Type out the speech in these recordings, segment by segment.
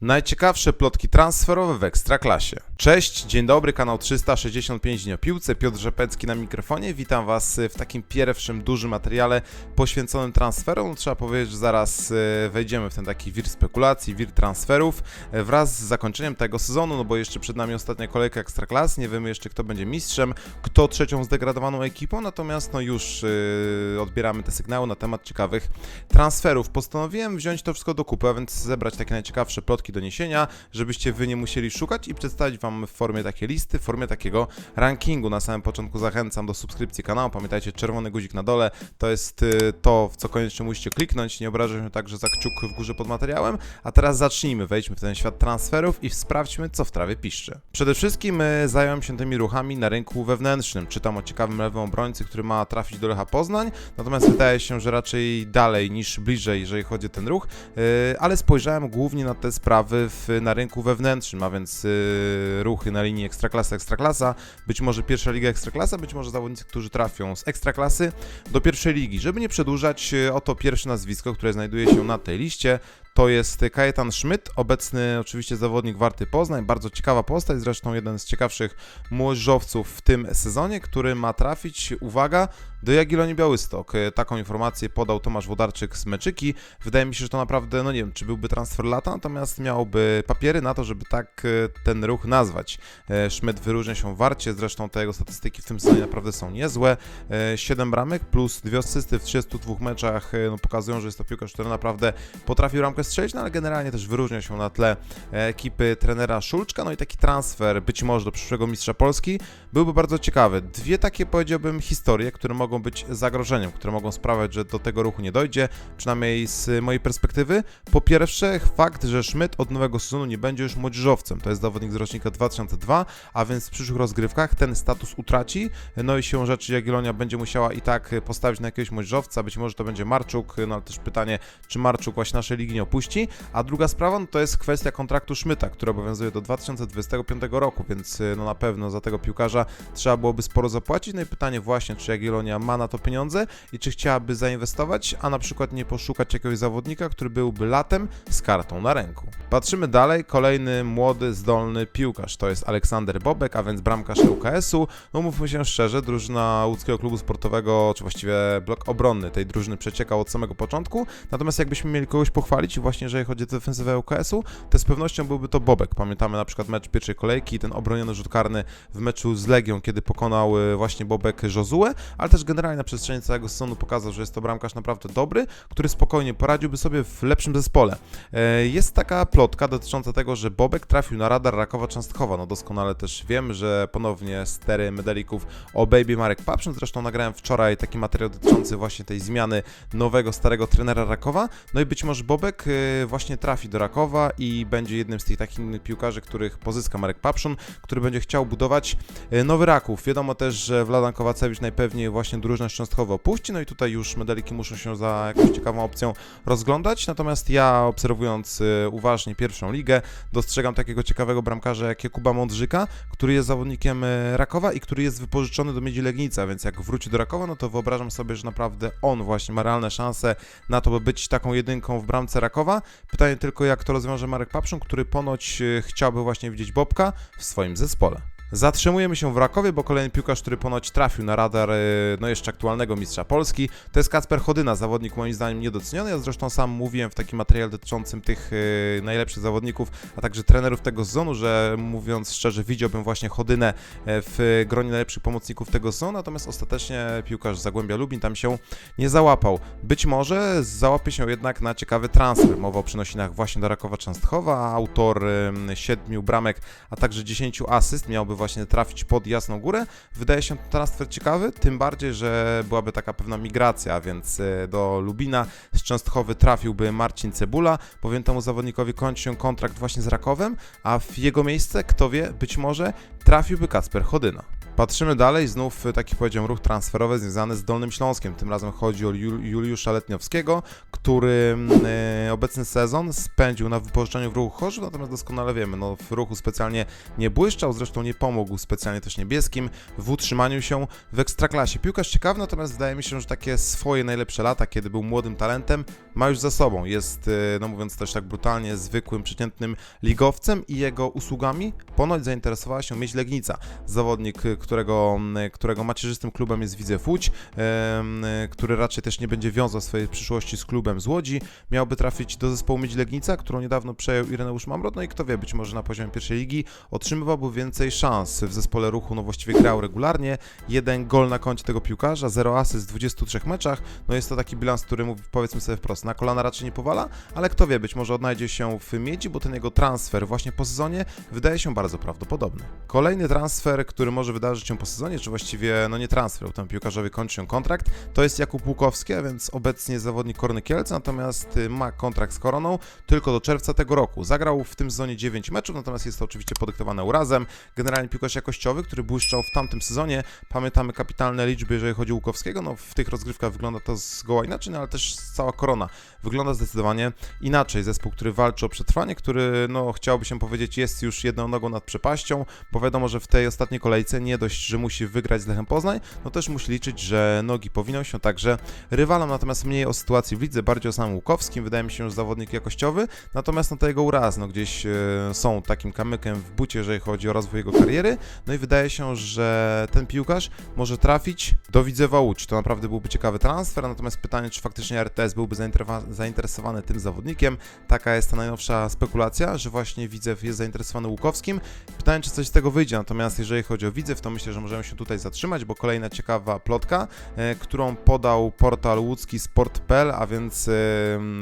Najciekawsze plotki transferowe w Ekstraklasie. Cześć, dzień dobry, kanał 365 dni o piłce, Piotr Rzepecki na mikrofonie. Witam Was w takim pierwszym dużym materiale poświęconym transferom. Trzeba powiedzieć, że zaraz e, wejdziemy w ten taki wir spekulacji, wir transferów e, wraz z zakończeniem tego sezonu, no bo jeszcze przed nami ostatnia kolejka Ekstraklas, nie wiemy jeszcze kto będzie mistrzem, kto trzecią zdegradowaną ekipą, natomiast no już e, odbieramy te sygnały na temat ciekawych transferów. Postanowiłem wziąć to wszystko do kupy, a więc zebrać takie najciekawsze plotki doniesienia, żebyście wy nie musieli szukać i przedstawić wam w formie takiej listy, w formie takiego rankingu. Na samym początku zachęcam do subskrypcji kanału. Pamiętajcie, czerwony guzik na dole to jest y, to, w co koniecznie musicie kliknąć. Nie obrażę się także za kciuk w górze pod materiałem. A teraz zacznijmy, wejdźmy w ten świat transferów i sprawdźmy, co w trawie piszczy. Przede wszystkim y, zająłem się tymi ruchami na rynku wewnętrznym. Czytam o ciekawym lewym obrońcy, który ma trafić do Lecha Poznań, natomiast wydaje się, że raczej dalej niż bliżej, jeżeli chodzi o ten ruch, y, ale spojrzałem głównie na te sprawy w, na rynku wewnętrznym, a więc ruchy na linii Ekstraklasa, Ekstraklasa, być może pierwsza liga Ekstraklasa, być może zawodnicy, którzy trafią z Ekstraklasy do pierwszej ligi. Żeby nie przedłużać, y, oto pierwsze nazwisko, które znajduje się na tej liście, to jest Kajetan Schmidt, obecny oczywiście zawodnik Warty Poznań, bardzo ciekawa postać, zresztą jeden z ciekawszych młodzieżowców w tym sezonie, który ma trafić, uwaga, do Jagiellonii Białystok. E, Taką informację podał Tomasz Wodarczyk z Meczyki. Wydaje mi się, że to naprawdę, no nie wiem, czy byłby transfer lata, natomiast miałby papiery na to, żeby tak e, ten ruch nazwać. E, Schmidt wyróżnia się w Warcie, zresztą te jego statystyki w tym sezonie naprawdę są niezłe. 7 bramek plus 2 asysty w 32 meczach no, pokazują, że jest to piłkarz, który naprawdę potrafi ramkę strzelić, no ale generalnie też wyróżnia się na tle ekipy trenera Szulczka, no i taki transfer być może do przyszłego mistrza Polski byłby bardzo ciekawy. Dwie takie powiedziałbym historie, które mogą być zagrożeniem, które mogą sprawiać, że do tego ruchu nie dojdzie, przynajmniej z mojej perspektywy. Po pierwsze, fakt, że Schmidt od nowego sezonu nie będzie już młodzieżowcem. To jest zawodnik z rocznika 2002, a więc w przyszłych rozgrywkach ten status utraci. No i siłą rzeczy Jagiellonia będzie musiała i tak postawić na jakiegoś młodzieżowca, być może to będzie Marczuk, no ale też pytanie, czy Marczuk właśnie naszej ligi nie opuści. A druga sprawa, no to jest kwestia kontraktu Schmidta, który obowiązuje do 2025 roku, więc no na pewno za tego piłkarza trzeba byłoby sporo zapłacić. No i pytanie właśnie, czy Jagiellonia ma na to pieniądze i czy chciałaby zainwestować, a na przykład nie poszukać jakiegoś zawodnika, który byłby latem z kartą na ręku. Patrzymy dalej, kolejny młody, zdolny piłkarz, to jest Aleksander Bobek, a więc bramkarz ŁKS-u. No mówmy się szczerze, drużyna łódzkiego klubu sportowego, czy właściwie blok obronny tej drużyny przeciekał od samego początku, natomiast jakbyśmy mieli kogoś pochwalić właśnie, jeżeli chodzi o defensywę ŁKS-u, to z pewnością byłby to Bobek. Pamiętamy na przykład mecz pierwszej kolejki, ten obroniony rzut karny w meczu z Legią, kiedy pokonał y, właśnie Bobek Josue, ale też generalnie na przestrzeni całego sezonu pokazał, że jest to bramkarz naprawdę dobry, który spokojnie poradziłby sobie w lepszym zespole. E, Jest taka plotka dotycząca tego, że Bobek trafił na radar Rakowa Częstochowa. No doskonale też wiem, że ponownie stery medalików o Baby Marek Papszyn. Zresztą nagrałem wczoraj taki materiał dotyczący właśnie tej zmiany nowego, starego trenera Rakowa. No i być może Bobek właśnie trafi do Rakowa i będzie jednym z tych takich piłkarzy, których pozyska Marek Papszun, który będzie chciał budować y, nowy Raków. Wiadomo też, że Wladan Kowacewicz najpewniej właśnie drużynę Częstochowo opuści, no i tutaj już medaliki muszą się za jakąś ciekawą opcją rozglądać, natomiast ja obserwując y, uważnie pierwszą ligę, dostrzegam takiego ciekawego bramkarza jak Jakuba Mądrzyka, który jest zawodnikiem y, Rakowa i który jest wypożyczony do Miedzi Legnica, więc jak wróci do Rakowa, no to wyobrażam sobie, że naprawdę on właśnie ma realne szanse na to, by być taką jedynką w bramce Rakowa. Pytanie tylko, jak to rozwiąże Marek Papszun, który ponoć y, chciałby właśnie widzieć Bobka w swoim zespole. Zatrzymujemy się w Rakowie, bo kolejny piłkarz, który ponoć trafił na radar e, no jeszcze aktualnego mistrza Polski, to jest Kacper Chodyna, zawodnik moim zdaniem niedoceniony. Ja zresztą sam mówiłem w takim materiale dotyczącym tych e, najlepszych zawodników, a także trenerów tego sezonu, że mówiąc szczerze, widziałbym właśnie Chodynę e, w gronie najlepszych pomocników tego sezonu, natomiast ostatecznie piłkarz Zagłębia Lubin tam się nie załapał. Być może załapie się jednak na ciekawy transfer. Mowa o przynosinach właśnie do Rakowa Częstochowa, autor siedmiu bramek, a także 10 asyst miałby właśnie trafić pod Jasną Górę. Wydaje się to transfer ciekawy, tym bardziej, że byłaby taka pewna migracja, więc e, do Lubina z Częstochowy trafiłby Marcin Cebula, bowiem temu zawodnikowi kończy się kontrakt właśnie z Rakowem, a w jego miejsce, kto wie, być może trafiłby Kacper Chodyna. Patrzymy dalej, znów taki powiedziałem ruch transferowy związany z Dolnym Śląskiem. Tym razem chodzi o Jul- Juliusza Letniowskiego, który y, obecny sezon spędził na wypożyczeniu w ruchu Chorzów, natomiast doskonale wiemy, no w ruchu specjalnie nie błyszczał, zresztą nie pomógł specjalnie też niebieskim w utrzymaniu się w ekstraklasie. Piłkarz ciekawy, natomiast wydaje mi się, że takie swoje najlepsze lata, kiedy był młodym talentem, ma już za sobą. Jest, y, no mówiąc też tak brutalnie, zwykłym, przeciętnym ligowcem i jego usługami ponoć zainteresowała się Myśl Legnica. Zawodnik, którego, y, którego macierzystym klubem jest Widzew Łódź, który raczej też nie będzie wiązał swojej przyszłości z klubem z Łodzi. Miałby trafić do zespołu Miedź Legnica, którą niedawno przejął Ireneusz Mamrot, no i kto wie, być może na poziomie pierwszej ligi otrzymywałby więcej szans. W zespole ruchu no właściwie grał regularnie, jeden gol na koncie tego piłkarza, 0 asyst w 23 meczach, no jest to taki bilans, który mówi, powiedzmy sobie wprost, na kolana raczej nie powala, ale kto wie, być może odnajdzie się w Miedzi, bo ten jego transfer właśnie po sezonie wydaje się bardzo prawdopodobny. Kolejny transfer, który może wydarzyć się po sezonie, czy właściwie, no nie transfer, temu piłkarzowi kończy się kontrakt, to jest Jakub Łukowski, a więc obecnie zawodnik Korny Kielce, natomiast y, ma kontrakt z Koroną tylko do czerwca tego roku. Zagrał w tym sezonie 9 meczów, natomiast jest to oczywiście podyktowane urazem. Generalnie piłkarz jakościowy, który błyszczał w tamtym sezonie. Pamiętamy kapitalne liczby, jeżeli chodzi o Łukowskiego. No w tych rozgrywkach wygląda to zgoła inaczej, no ale też cała Korona wygląda zdecydowanie inaczej. Zespół, który walczy o przetrwanie, który, no chciałoby się powiedzieć, jest już jedną nogą nad przepaścią, bo wiadomo, że w tej ostatniej kolejce nie że musi wygrać z Lechem Poznań, no też musi liczyć, że nogi powiną się także rywalom, natomiast mniej o sytuacji w lidze, bardziej o samym Łukowskim. Wydaje mi się, że zawodnik jakościowy, natomiast no to jego uraz, no gdzieś e, są takim kamykiem w bucie, jeżeli chodzi o rozwój jego kariery, no i wydaje się, że ten piłkarz może trafić do Widzewa Łódź. To naprawdę byłby ciekawy transfer, natomiast pytanie, czy faktycznie RTS byłby zainteresowa- zainteresowany tym zawodnikiem. Taka jest ta najnowsza spekulacja, że właśnie Widzew jest zainteresowany Łukowskim. Pytanie, czy coś z tego wyjdzie, natomiast jeżeli chodzi o Widzew, to myślę, że możemy się tutaj zatrzymać, bo kolejna ciekawa plotka, e, którą podał portal łódzki sport.pl, a więc e,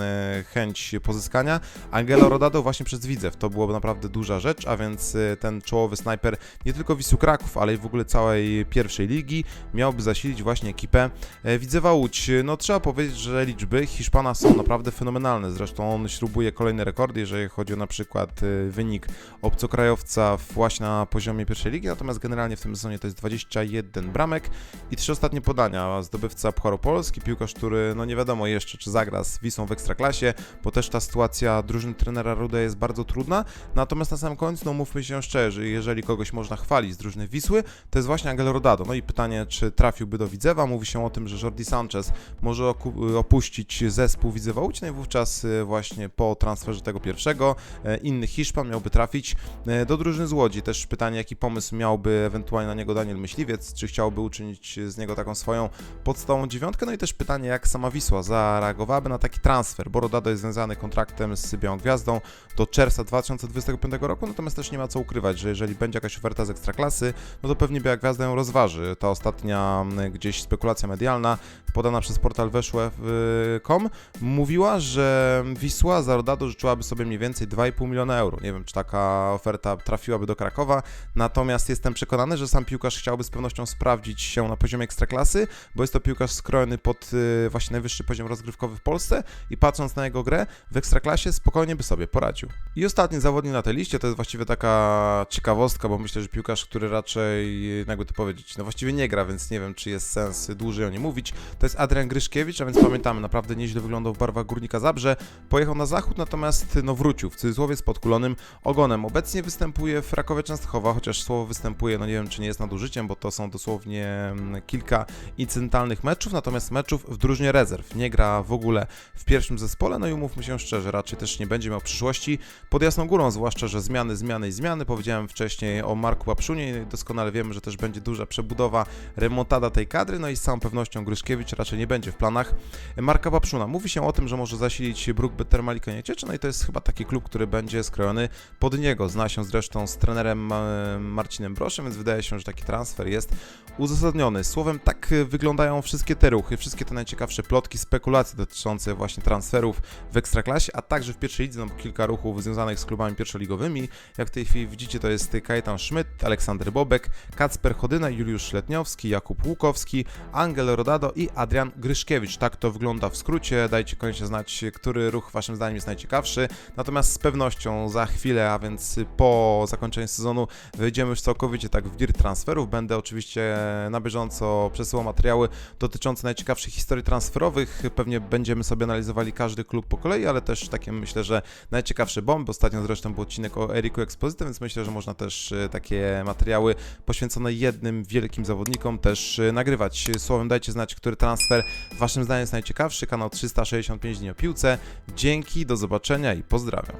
e, chęć pozyskania Angelo Rodado właśnie przez Widzew. To byłoby naprawdę duża rzecz, a więc ten czołowy snajper nie tylko Wisły Kraków, ale i w ogóle całej pierwszej ligi miałby zasilić właśnie ekipę Widzewa Łódź. No trzeba powiedzieć, że liczby Hiszpana są naprawdę fenomenalne. Zresztą on śrubuje kolejne rekordy, jeżeli chodzi o na przykład wynik obcokrajowca właśnie na poziomie pierwszej ligi, natomiast generalnie w tym sezonie to jest 21 bramek i trzy ostatnie podania. Zdobywca Pucharu Polski, piłkarz, który no nie wiadomo jeszcze, czy zagra z Wisłą w Ekstraklasie, bo też ta sytuacja drużyny trenera Rude jest bardzo trudna. Natomiast na samym końcu, no mówmy się szczerze, jeżeli kogoś można chwalić z drużyny Wisły, to jest właśnie Angelo Rodado. No i pytanie, czy trafiłby do Widzewa? Mówi się o tym, że Jordi Sanchez może opuścić zespół Widzewa Łódź, no i wówczas y, właśnie po transferze tego pierwszego e, inny Hiszpan miałby trafić e, do drużyny z Łodzi. Też pytanie, jaki pomysł miałby ewentualnie na niego Daniel Myśliwiec, czy chciałby uczynić z niego taką swoją podstawową dziewiątkę, no i też pytanie, jak sama Wisła zareagowałaby na taki transfer, bo Rodado jest związany kontraktem z Białą Gwiazdą do czerwca 2025 roku, natomiast też nie ma co ukrywać, że jeżeli będzie jakaś oferta z Ekstraklasy, no to pewnie Biała Gwiazda ją rozważy. Ta ostatnia m, gdzieś spekulacja medialna podana przez portal weszłe.com mówiła, że Wisła za Rodado życzyłaby sobie mniej więcej 2,5 miliona euro. Nie wiem, czy taka oferta trafiłaby do Krakowa, natomiast jestem przekonany, że sam piłkarz chciałby z pewnością sprawdzić się na poziomie Ekstraklasy, bo jest to piłkarz skrojony pod y, właśnie najwyższy poziom rozgrywkowy w Polsce i patrząc na jego grę w Ekstraklasie spokojnie by sobie poradził. I ostatni zawodnik na tej liście to jest właściwie taka ciekawostka, bo myślę, że piłkarz, który raczej, jakby to powiedzieć, no właściwie nie gra, więc nie wiem, czy jest sens dłużej o nim mówić. To jest Adrian Gryszkiewicz, a więc pamiętamy, naprawdę nieźle wyglądał w barwach Górnika Zabrze. Pojechał na zachód, natomiast no wrócił, w cudzysłowie z podkulonym ogonem. Obecnie występuje w Rakowie Częstochowa, chociaż słowo występuje, no nie wiem, czy nie jest nadużyciem, bo to są dosłownie mm, kilka incydentalnych meczów, natomiast meczów w drużynie rezerw. Nie gra w ogóle w pierwszym zespole, no i umówmy się szczerze, raczej też nie będzie miał przyszłości pod Jasną Górą, zwłaszcza, że zmiany, zmiany i zmiany. Powiedziałem wcześniej o Marku Łapszunie doskonale wiemy, że też będzie duża przebudowa, remontada tej kadry, no i z całą pewnością Gryszkiewicz raczej nie będzie w planach Marka Łapszuna. Mówi się o tym, że może zasilić Brookbet Termalika Nieciecza, no i to jest chyba taki klub, który będzie skrojony pod niego. Zna się zresztą z trenerem e, Marcinem Broszem, więc wydaje się, że taki transfer jest uzasadniony. Słowem, tak e, wyglądają wszystkie te ruchy, wszystkie te najciekawsze plotki, spekulacje dotyczące właśnie transferów w Ekstraklasie, a także w pierwszej lidze, no kilka ruchów związanych z klubami pierwszoligowymi. Jak w tej chwili widzicie, to jest Kajetan Schmidt, Aleksander Bobek, Kacper Chodyna, Juliusz Szletniowski, Jakub Łukowski, Angel Rodado i Adrian Gryszkiewicz. Tak to wygląda w skrócie. Dajcie koniecznie znać, który ruch waszym zdaniem jest najciekawszy. Natomiast z pewnością za chwilę, a więc po zakończeniu sezonu wejdziemy już całkowicie tak w dir transferów. Będę oczywiście na bieżąco przesyłał materiały dotyczące najciekawszych historii transferowych. Pewnie będziemy sobie analizowali każdy klub po kolei, ale też takie myślę, że najciekawsze bomby. Ostatnio zresztą był odcinek o Eriku Exposite, więc myślę, że można też e, takie materiały poświęcone jednym wielkim zawodnikom też e, nagrywać. Słowem dajcie znać, który transfer waszym zdaniem jest najciekawszy. Kanał 365 dni o piłce. Dzięki, do zobaczenia i pozdrawiam.